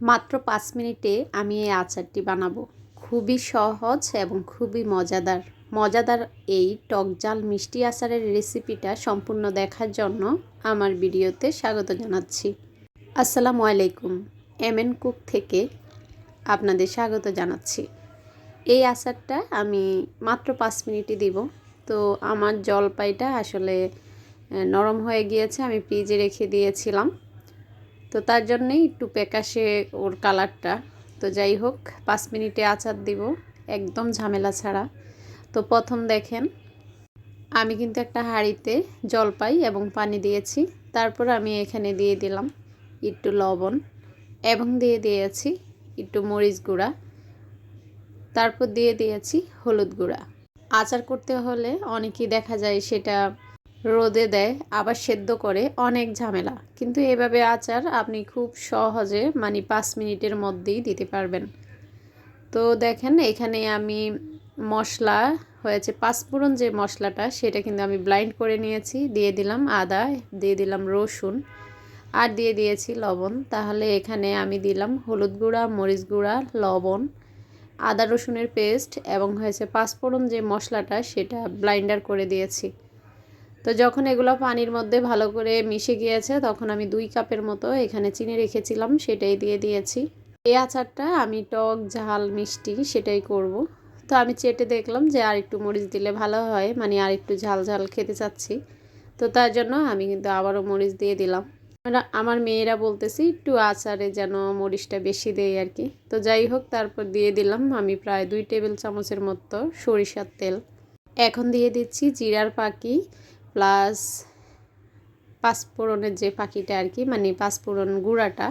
মাত্র পাঁচ মিনিটে আমি এই আচারটি বানাবো। খুবই সহজ এবং খুবই মজাদার। মজাদার এই টক জাল মিষ্টি আচারের রেসিপিটা সম্পূর্ণ দেখার জন্য আমার ভিডিওতে স্বাগত জানাচ্ছি। আসসালামু আলাইকুম এম এন কুক থেকে আপনাদের স্বাগত জানাচ্ছি। এই আচারটা আমি মাত্র পাঁচ মিনিটই দিব। তো আমার জলপাইটা আসলে নরম হয়ে গিয়েছে, আমি ফ্রিজে রেখে দিয়েছিলাম। তো তার জন্যেই একটু প্যাকাশে ওর কালারটা। তো যাই হোক, পাঁচ মিনিটে আচার দিব, একদম ঝামেলা ছাড়া। তো প্রথম দেখেন, আমি কিন্তু একটা হাঁড়িতে জলপাই এবং পানি দিয়েছি। তারপর আমি এখানে দিয়ে দিলাম একটু লবণ এবং দিয়ে দিয়েছি একটু মরিচ গুঁড়া। তারপর দিয়ে দিয়েছি হলুদ গুঁড়া। আচার করতে হলে অনেকেই দেখা যায় সেটা রোদে দেয়, আবার সেদ্ধ করে অনেক ঝামেলা। কিন্তু এভাবে আচার আপনি খুব সহজে মানে পাঁচ মিনিটের মধ্যেই দিতে পারবেন। তো দেখেন, এখানে আমি মশলা হয়েছে, পাঁচফোড়ন যে মশলাটা, সেটা কিন্তু আমি ব্লাইন্ড করে নিয়েছি। দিয়ে দিলাম আদা, দিয়ে দিলাম রসুন, আর দিয়ে দিয়েছি লবণ। তাহলে এখানে আমি দিলাম হলুদ গুঁড়া, মরিচ গুঁড়া, লবণ, আদা রসুনের পেস্ট এবং হয়েছে পাঁচফোড়ন যে মশলাটা, সেটা ব্লাইন্ডার করে দিয়েছি। তো যখন এগুলো পানির মধ্যে ভালো করে মিশে গিয়েছে, তখন আমি দুই কাপের মতো এখানে চিনি রেখেছিলাম, সেটাই দিয়ে দিয়েছি। এই আচারটা আমি টক, ঝাল, মিষ্টি সেটাই করব। তো আমি চেটে দেখলাম যে আর একটু মরিচ দিলে ভালো হয় মানে আর একটু ঝাল ঝাল খেতে চাচ্ছি। তো তার জন্য আমি কিন্তু আবারও মরিচ দিয়ে দিলাম। আমার মেয়েরা বলতেছি একটু আচারে যেন মরিচটা বেশি দেয় আর কি। তো যাই হোক, তারপর দিয়ে দিলাম আমি প্রায় দুই টেবিল চামচের মতো সরিষার তেল। এখন দিয়ে দিচ্ছি জিরার পাখি প্লাস পাঁচফোড়নের যে পাখিটা আর কি মানে পাঁচফোড়ন গুঁড়াটা।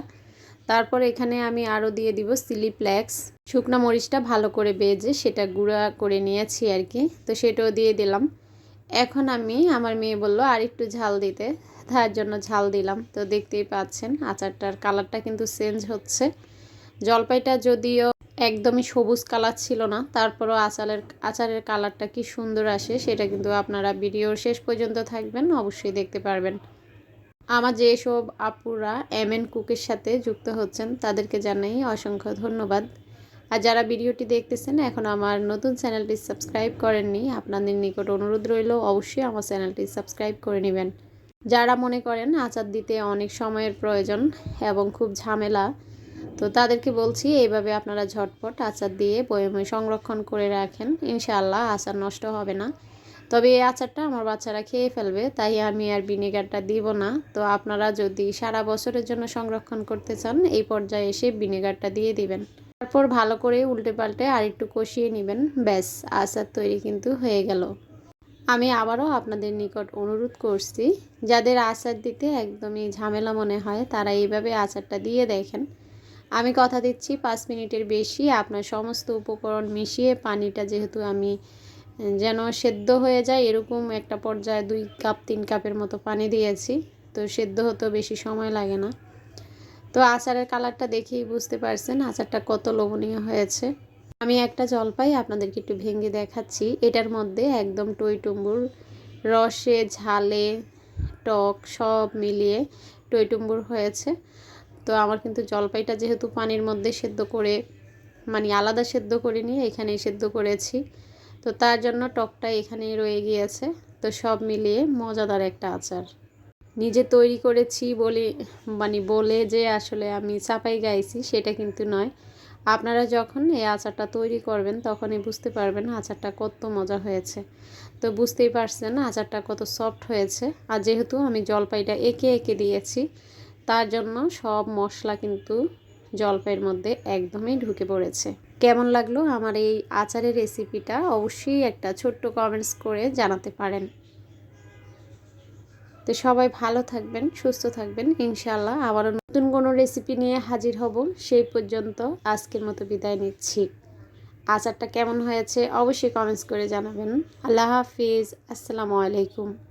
তারপর এখানে আমি আরও দিয়ে দিব সিলি ফ্লেক্স। শুকনো মরিচটা ভালো করে বেজে সেটা গুঁড়া করে নিয়েছি আর কি, তো সেটাও দিয়ে দিলাম। এখন আমি, আমার মেয়ে বলল, আর একটু ঝাল দিতে। তার জন্য ঝাল দিলাম, তো দেখতেই পাচ্ছেন আচারটার কালারটা কিন্তু চেঞ্জ হচ্ছে। জলপাইটা যদিও একদমই সবুজ কালার ছিল না। তারপরও আচারের আচারের কালারটা কি সুন্দর আসে, সেটা কিন্তু আপনারা ভিডিওর শেষ পর্যন্ত থাকবেন, অবশ্যই দেখতে পারবেন। আমার যেসব আপুরা এম এন কুকের সাথে যুক্ত হচ্ছেন, তাদেরকে জানাই অসংখ্য ধন্যবাদ। আর যারা ভিডিওটি দেখতেছেন, এখন আমার নতুন চ্যানেলটি সাবস্ক্রাইব করেননি, আপনাদের নিকট অনুরোধ রইল, অবশ্যই আমার চ্যানেলটি সাবস্ক্রাইব করে নেবেন। যারা মনে করেন আচার দিতে অনেক সময়ের প্রয়োজন এবং খুব ঝামেলা তো তাদেরকে বলছি, এইভাবে আপনারা ঝটপট আচার দিয়ে বয়মে সংরক্ষণ করে রাখেন। ইনশাআল্লাহ আচার নষ্ট হবে না। তবে এই আচারটা আমার বাচ্চারা খেয়ে ফেলবে, তাই আমি আর ভিনেগারটা দিব না। তো আপনারা যদি সারা বছরের জন্য সংরক্ষণ করতে চান, এই পর্যায়ে এসে ভিনেগারটা দিয়ে দিবেন। তারপর ভালো করে উল্টে পাল্টে আর একটু কষিয়ে নেবেন। ব্যাস, আচার তৈরি কিন্তু হয়ে গেল। আমি আবারও আপনাদের নিকট অনুরোধ করছি, যাদের আচার দিতে একদমই ঝামেলা মনে হয়, তারা এইভাবে আচারটা দিয়ে দেখেন। আমি কথা দিচ্ছি পাঁচ মিনিটের বেশি। আপনার সমস্ত উপকরণ মিশিয়ে পানিটা যেহেতু আমি যেন সেদ্ধ হয়ে যায়, এরকম একটা পর্যায়ে দুই কাপ, তিন কাপের মতো পানি দিয়েছি। তো সেদ্ধ হতেও বেশি সময় লাগে না। তো আচারের কালারটা দেখেই বুঝতে পারছেন আচারটা কত লোভনীয় হয়েছে। আমি একটা জলপাই আপনাদেরকে একটু ভেঙে দেখাচ্ছি। এটার মধ্যে একদম টইটুম্বুর রসে, ঝালে, টক সব মিলিয়ে টইটুম্বুর হয়েছে। তো আমার কিন্তু জলপাইটা যেহেতু পানির মধ্যে সেদ্ধ করে মানে আলাদা সেদ্ধ করে নিয়ে এখানেই সেদ্ধ করেছি। তো তার জন্য টকটা এখানেই রয়ে গিয়েছে। তো সব মিলিয়ে মজাদার একটা আচার। নিজে তৈরি করেছি বলে মানে বলে যে আসলে আমি চাপাই গাইছি সেটা কিন্তু নয়। আপনারা যখন এই আচারটা তৈরি করবেন তখনই বুঝতে পারবেন আচারটা কত মজা হয়েছে। তো বুঝতেই পারছেন আচারটা কত সফট হয়েছে। আর যেহেতু আমি জলপাইটা এঁকে এঁকে দিয়েছি তার জন্য সব মশলা কিন্তু জলপাইয়ের মধ্যে একদমই ঢুকে পড়েছে। কেমন লাগল আমার এই আচারের রেসিপিটা অবশ্যই একটা ছোট্ট কমেন্টস করে জানাতে পারেন। তো সবাই ভালো থাকবেন, সুস্থ থাকবেন। ইনশাল্লাহ আবারও নতুন কোনো রেসিপি নিয়ে হাজির হব। সেই পর্যন্ত আজকের মতো বিদায় নিচ্ছি। আচারটা কেমন হয়েছে অবশ্যই কমেন্টস করে জানাবেন। আল্লাহ হাফিজ। আসসালামু আলাইকুম।